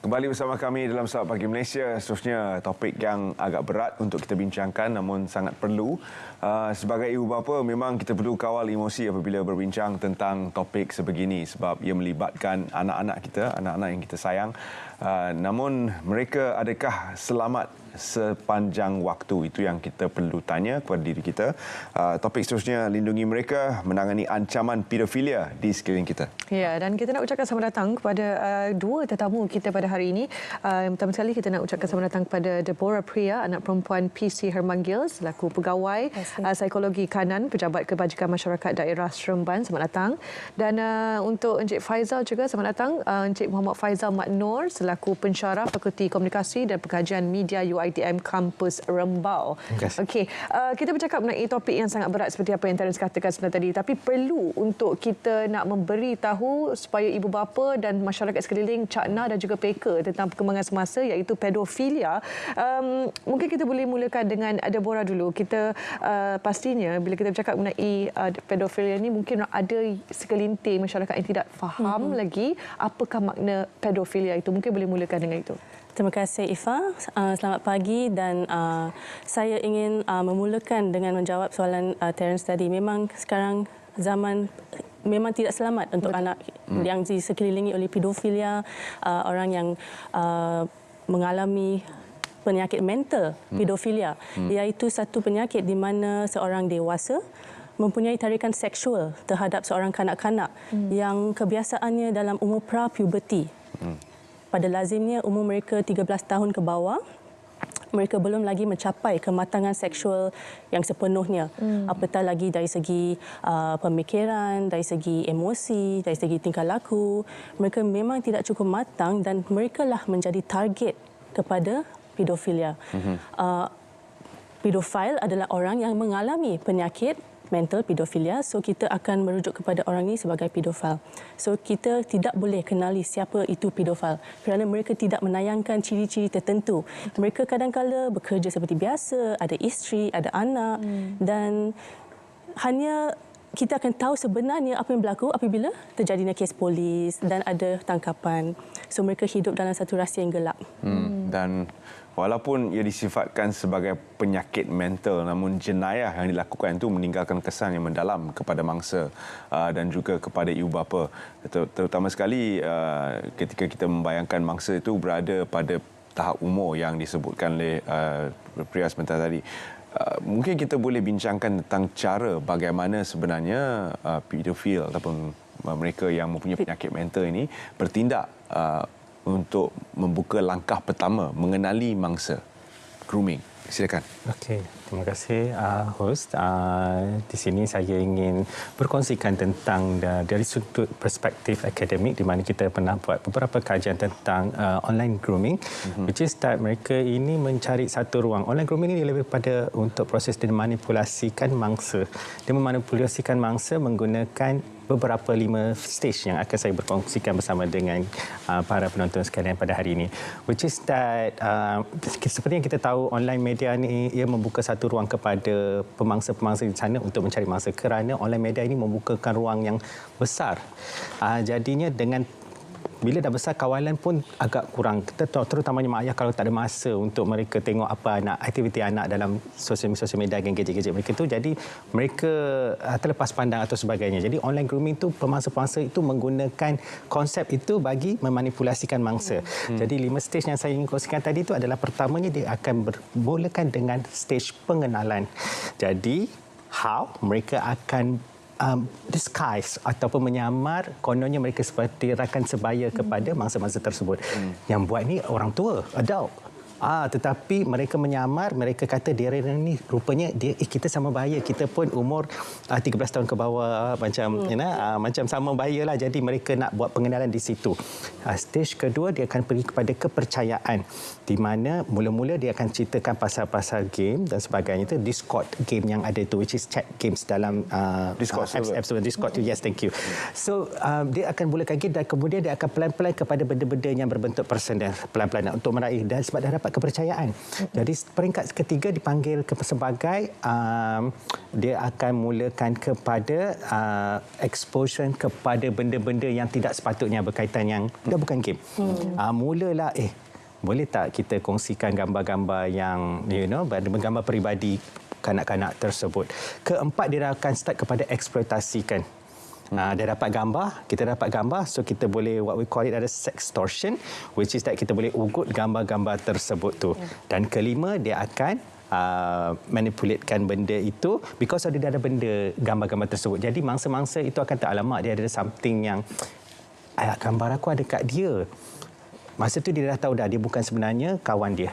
Kembali bersama kami dalam Selamat Pagi Malaysia. Seterusnya topik yang agak berat untuk kita bincangkan namun sangat perlu. Uh, sebagai ibu bapa memang kita perlu kawal emosi apabila berbincang tentang topik sebegini sebab ia melibatkan anak-anak kita, anak-anak yang kita sayang. Uh, namun mereka adakah selamat sepanjang waktu itu yang kita perlu tanya kepada diri kita. Uh, topik seterusnya lindungi mereka menangani ancaman pedofilia di sekeliling kita. Ya dan kita nak ucapkan selamat datang kepada uh, dua tetamu kita pada hari ini. Uh, pertama sekali kita nak ucapkan selamat datang kepada Deborah Priya anak perempuan PC Herman Gill selaku pegawai uh, psikologi kanan pejabat kebajikan masyarakat daerah Seremban. Selamat datang. Dan uh, untuk Encik Faizal juga selamat datang uh, Encik Muhammad Faizal Mat Nur selaku pensyarah Fakulti Komunikasi dan Pengajian Media UI UiTM Kampus Rembau. Okey, uh, kita bercakap mengenai topik yang sangat berat seperti apa yang Terence katakan sebentar tadi, tapi perlu untuk kita nak memberi tahu supaya ibu bapa dan masyarakat sekeliling cakna dan juga peka tentang perkembangan semasa iaitu pedofilia. Um, mungkin kita boleh mulakan dengan Deborah dulu. Kita uh, pastinya bila kita bercakap mengenai uh, pedofilia ini mungkin ada segelintir masyarakat yang tidak faham mm-hmm. lagi apakah makna pedofilia itu. Mungkin boleh mulakan dengan itu. Terima kasih Ifa. Uh, selamat pagi dan uh, saya ingin uh, memulakan dengan menjawab soalan uh, Terence tadi. Memang sekarang zaman memang tidak selamat untuk Betul. anak hmm. yang disekelilingi oleh pedofilia, uh, orang yang uh, mengalami penyakit mental hmm. pedofilia hmm. iaitu satu penyakit di mana seorang dewasa mempunyai tarikan seksual terhadap seorang kanak-kanak hmm. yang kebiasaannya dalam umur pra-puberti. Hmm pada lazimnya umur mereka 13 tahun ke bawah mereka belum lagi mencapai kematangan seksual yang sepenuhnya hmm. apatah lagi dari segi uh, pemikiran dari segi emosi dari segi tingkah laku mereka memang tidak cukup matang dan mereka lah menjadi target kepada pedofilia hmm. uh, pedofil adalah orang yang mengalami penyakit mental pedofilia so kita akan merujuk kepada orang ini sebagai pedofil so kita tidak boleh kenali siapa itu pedofil kerana mereka tidak menayangkan ciri-ciri tertentu mereka kadang-kala bekerja seperti biasa ada isteri ada anak hmm. dan hanya kita akan tahu sebenarnya apa yang berlaku apabila terjadinya kes polis dan ada tangkapan. So mereka hidup dalam satu rahsia yang gelap. Hmm. Dan walaupun ia disifatkan sebagai penyakit mental namun jenayah yang dilakukan itu meninggalkan kesan yang mendalam kepada mangsa uh, dan juga kepada ibu bapa terutama sekali uh, ketika kita membayangkan mangsa itu berada pada tahap umur yang disebutkan oleh uh, pria sebentar tadi Uh, mungkin kita boleh bincangkan tentang cara bagaimana sebenarnya uh, pedofil ataupun uh, mereka yang mempunyai penyakit mental ini bertindak uh, untuk membuka langkah pertama mengenali mangsa grooming. Silakan. Okey, terima kasih uh, host. Uh, di sini saya ingin berkongsikan tentang uh, dari sudut perspektif akademik di mana kita pernah buat beberapa kajian tentang uh, online grooming mm-hmm. which is that mereka ini mencari satu ruang. Online grooming ini lebih pada untuk proses memanipulasikan mangsa. Dia memanipulasikan mangsa menggunakan beberapa lima stage yang akan saya berkongsikan bersama dengan uh, para penonton sekalian pada hari ini. Which is that uh, seperti yang kita tahu online media ini ia membuka satu ruang kepada pemangsa-pemangsa di sana untuk mencari mangsa kerana online media ini membukakan ruang yang besar. Uh, jadinya dengan bila dah besar kawalan pun agak kurang. Terutamanya mak ayah kalau tak ada masa untuk mereka tengok apa anak aktiviti anak dalam sosial sosial media dan gadget-gadget mereka tu. Jadi mereka uh, terlepas pandang atau sebagainya. Jadi online grooming tu pemangsa-pemangsa itu menggunakan konsep itu bagi memanipulasikan mangsa. Hmm. jadi lima stage yang saya ingin kongsikan tadi itu adalah pertamanya dia akan bermulakan dengan stage pengenalan. Jadi how mereka akan um, disguise ataupun menyamar kononnya mereka seperti rakan sebaya kepada mangsa-mangsa tersebut. Hmm. Yang buat ni orang tua, adult. Ah, tetapi mereka menyamar, mereka kata dia ni rupanya dia eh, kita sama bahaya, kita pun umur ah, 13 tahun ke bawah macam hmm. you know, ah, macam sama bahaya lah. Jadi mereka nak buat pengenalan di situ. Ah, stage kedua dia akan pergi kepada kepercayaan di mana mula-mula dia akan ceritakan pasal-pasal game dan sebagainya itu Discord game yang ada itu which is chat games dalam uh, Discord uh, apps, apps, apps Discord tu. Yes, thank you. So um, dia akan mulakan game dan kemudian dia akan pelan-pelan kepada benda-benda yang berbentuk personal pelan-pelan untuk meraih dan sebab dah dapat dapat kepercayaan. Jadi peringkat ketiga dipanggil ke sebagai um, dia akan mulakan kepada uh, exposure kepada benda-benda yang tidak sepatutnya berkaitan yang dah bukan game. Hmm. Uh, mulalah eh boleh tak kita kongsikan gambar-gambar yang you know gambar peribadi kanak-kanak tersebut. Keempat dia akan start kepada eksploitasikan Nah, dia dapat gambar, kita dapat gambar, so kita boleh what we call it ada sextortion, which is that kita boleh ugut gambar-gambar tersebut tu. Yeah. Dan kelima dia akan uh, manipulatekan benda itu because ada ada benda gambar-gambar tersebut. Jadi mangsa-mangsa itu akan teralamat dia ada something yang gambar aku ada kat dia. Masa tu dia dah tahu dah dia bukan sebenarnya kawan dia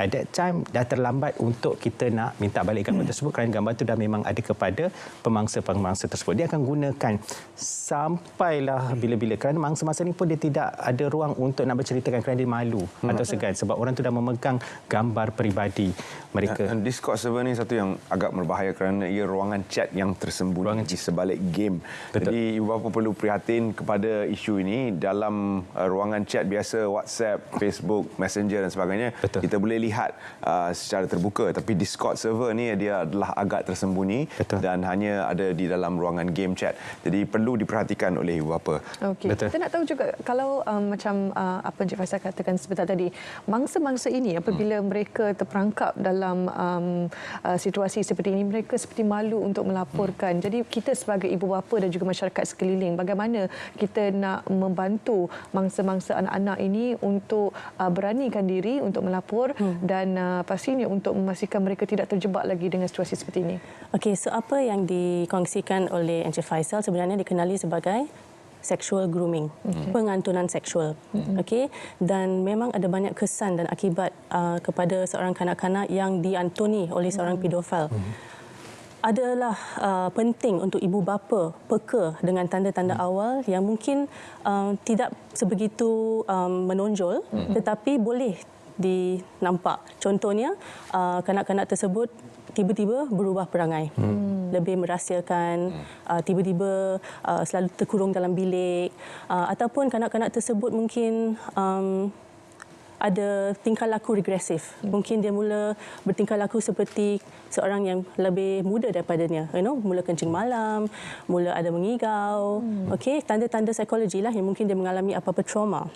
at that time dah terlambat untuk kita nak minta balik gambar tersebut kerana gambar itu dah memang ada kepada pemangsa-pemangsa tersebut. Dia akan gunakan sampailah bila-bila kerana mangsa-mangsa ini pun dia tidak ada ruang untuk nak berceritakan kerana dia malu hmm. atau segan sebab orang tu dah memegang gambar peribadi mereka. Dan Discord server ni satu yang agak berbahaya kerana ia ruangan chat yang tersembunyi ruangan di sebalik game. Betul. Jadi ibu bapa perlu prihatin kepada isu ini dalam uh, ruangan chat biasa WhatsApp, Facebook, Messenger dan sebagainya. Betul. Kita boleh lihat uh, secara terbuka tapi Discord server ni dia adalah agak tersembunyi Betul. dan hanya ada di dalam ruangan game chat. Jadi perlu diperhatikan oleh ibu bapa. Okey. Kita nak tahu juga kalau um, macam uh, apa Encik Faisal katakan sebentar tadi, mangsa-mangsa ini apabila hmm. mereka terperangkap dalam um, uh, situasi seperti ini mereka seperti malu untuk melaporkan. Hmm. Jadi kita sebagai ibu bapa dan juga masyarakat sekeliling bagaimana kita nak membantu mangsa-mangsa anak-anak ini untuk uh, beranikan diri untuk melapor hmm dan uh, pastinya untuk memastikan mereka tidak terjebak lagi dengan situasi seperti ini. Okey, so apa yang dikongsikan oleh Encik Faisal sebenarnya dikenali sebagai sexual grooming, okay. pengantunan seksual. Mm-hmm. Okey, dan memang ada banyak kesan dan akibat uh, kepada seorang kanak-kanak yang diantuni oleh seorang mm-hmm. pedofil. Mm-hmm adalah uh, penting untuk ibu bapa peka dengan tanda-tanda hmm. awal yang mungkin uh, tidak sebegitu um, menonjol hmm. tetapi boleh dinampak. Contohnya, uh, kanak-kanak tersebut tiba-tiba berubah perangai. Hmm. Lebih merahsiakan, uh, tiba-tiba uh, selalu terkurung dalam bilik. Uh, ataupun kanak-kanak tersebut mungkin um, ada tingkah laku regresif. Hmm. Mungkin dia mula bertingkah laku seperti seorang yang lebih muda daripadanya. You know, mula kencing malam, mula ada mengigau. Hmm. Okey, tanda-tanda psikologi lah yang mungkin dia mengalami apa-apa trauma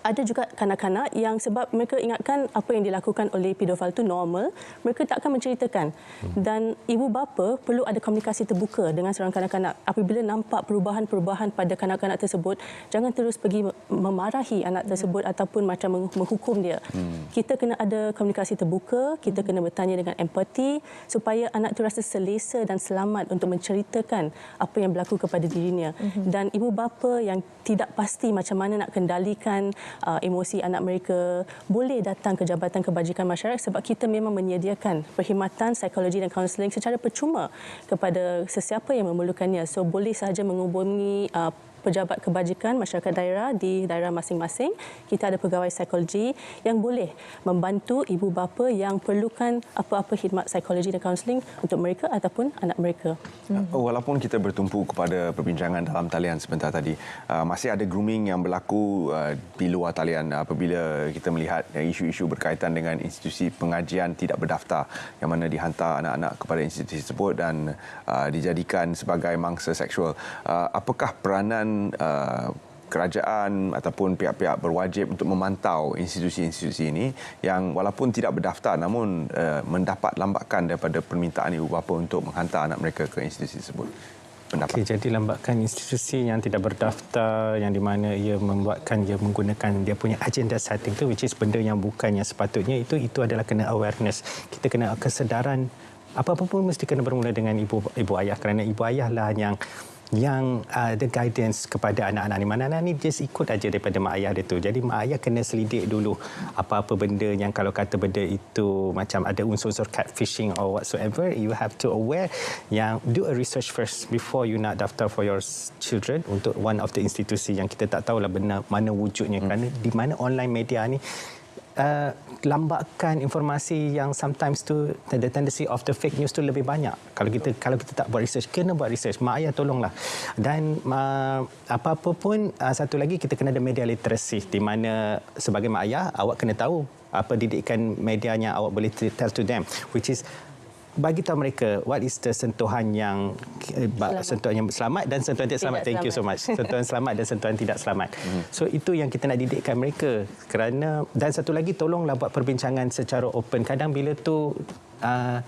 ada juga kanak-kanak yang sebab mereka ingatkan apa yang dilakukan oleh pedofil itu normal, mereka tak akan menceritakan. Hmm. Dan ibu bapa perlu ada komunikasi terbuka dengan seorang kanak-kanak. Apabila nampak perubahan-perubahan pada kanak-kanak tersebut, jangan terus pergi memarahi anak tersebut hmm. ataupun macam menghukum dia. Hmm. Kita kena ada komunikasi terbuka, kita kena bertanya dengan empati supaya anak itu rasa selesa dan selamat untuk menceritakan apa yang berlaku kepada dirinya. Hmm. Dan ibu bapa yang tidak pasti macam mana nak kendalikan uh, emosi anak mereka boleh datang ke Jabatan Kebajikan Masyarakat sebab kita memang menyediakan perkhidmatan psikologi dan kaunseling secara percuma kepada sesiapa yang memerlukannya. So boleh sahaja menghubungi uh, pejabat kebajikan masyarakat daerah di daerah masing-masing. Kita ada pegawai psikologi yang boleh membantu ibu bapa yang perlukan apa-apa khidmat psikologi dan kaunseling untuk mereka ataupun anak mereka. Hmm. Walaupun kita bertumpu kepada perbincangan dalam talian sebentar tadi, uh, masih ada grooming yang berlaku uh, di luar talian apabila kita melihat isu-isu berkaitan dengan institusi pengajian tidak berdaftar yang mana dihantar anak-anak kepada institusi tersebut dan uh, dijadikan sebagai mangsa seksual. Apakah peranan uh, kerajaan ataupun pihak-pihak berwajib untuk memantau institusi-institusi ini yang walaupun tidak berdaftar namun uh, mendapat lambakan daripada permintaan ibu bapa untuk menghantar anak mereka ke institusi tersebut. Okay, jadi lambakan institusi yang tidak berdaftar yang di mana ia membuatkan ia menggunakan dia punya agenda setting tu which is benda yang bukan yang sepatutnya itu itu adalah kena awareness. Kita kena kesedaran apa-apa pun mesti kena bermula dengan ibu ibu ayah kerana ibu ayah lah yang yang uh, the guidance kepada anak-anak ni. Mana anak ni just ikut aja daripada mak ayah dia tu. Jadi mak ayah kena selidik dulu apa-apa benda yang kalau kata benda itu macam ada unsur-unsur catfishing or whatsoever, you have to aware yang do a research first before you nak daftar for your children untuk one of the institusi yang kita tak tahulah benar mana wujudnya hmm. kerana di mana online media ni uh, lambakan informasi yang sometimes tu the tendency of the fake news tu lebih banyak. Kalau kita kalau kita tak buat research, kena buat research. Mak ayah tolonglah. Dan uh, apa-apa pun uh, satu lagi kita kena ada media literacy di mana sebagai mak ayah awak kena tahu apa didikan medianya awak boleh tell to them which is bagi tahu mereka what is the sentuhan yang selamat. sentuhan yang selamat dan sentuhan tidak selamat. Thank you so much. Sentuhan selamat dan sentuhan tidak selamat. Hmm. So itu yang kita nak didikkan mereka kerana dan satu lagi tolonglah buat perbincangan secara open. Kadang bila tu uh,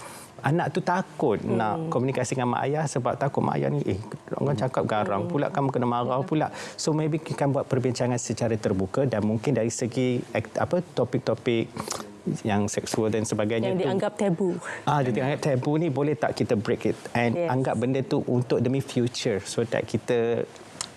anak tu takut hmm. nak komunikasi dengan mak ayah sebab takut mak ayah ni eh orang cakap garang pula kamu kena marah pula. So maybe kita buat perbincangan secara terbuka dan mungkin dari segi apa topik-topik yang seksual dan sebagainya yang dianggap tabu. Ah, dia dianggap tabu ni boleh tak kita break it and yes. anggap benda tu untuk demi future so that kita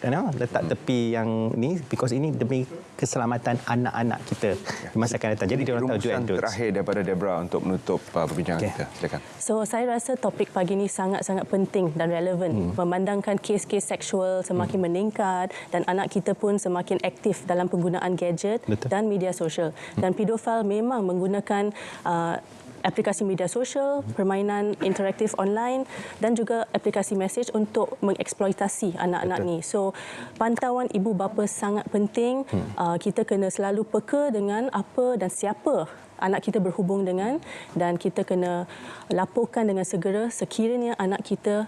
you know, letak tepi yang ni because ini demi keselamatan anak-anak kita di masa akan datang. Jadi dia orang tahu juga terakhir daripada Debra untuk menutup uh, perbincangan okay. kita. Silakan. So saya rasa topik pagi ini sangat-sangat penting dan relevan hmm. memandangkan kes-kes seksual semakin hmm. meningkat dan anak kita pun semakin aktif dalam penggunaan gadget Betul. dan media sosial. Dan hmm. pedofil memang menggunakan uh, aplikasi media sosial, permainan interaktif online dan juga aplikasi message untuk mengeksploitasi anak-anak ni. So pantauan ibu bapa sangat penting. Hmm. Uh, kita kena selalu peka dengan apa dan siapa anak kita berhubung dengan dan kita kena laporkan dengan segera sekiranya anak kita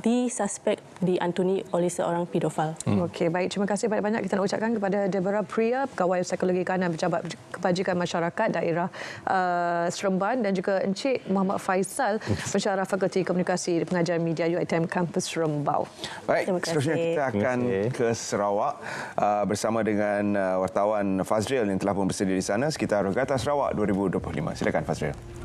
disuspek diantuni oleh seorang pedofil. Hmm. Okey, baik. Terima kasih banyak-banyak kita nak ucapkan kepada Deborah Priya, pegawai psikologi kanan pejabat kebajikan masyarakat daerah uh, Seremban dan juga Encik Muhammad Faisal, pensyarah Fakulti Komunikasi Pengajaran Media UiTM Kampus Serembau. Baik, seterusnya kita akan ke Sarawak uh, bersama dengan uh, wartawan Fazril yang telah pun bersedia di sana sekitar Regatta Sarawak 2025. Silakan Fazril.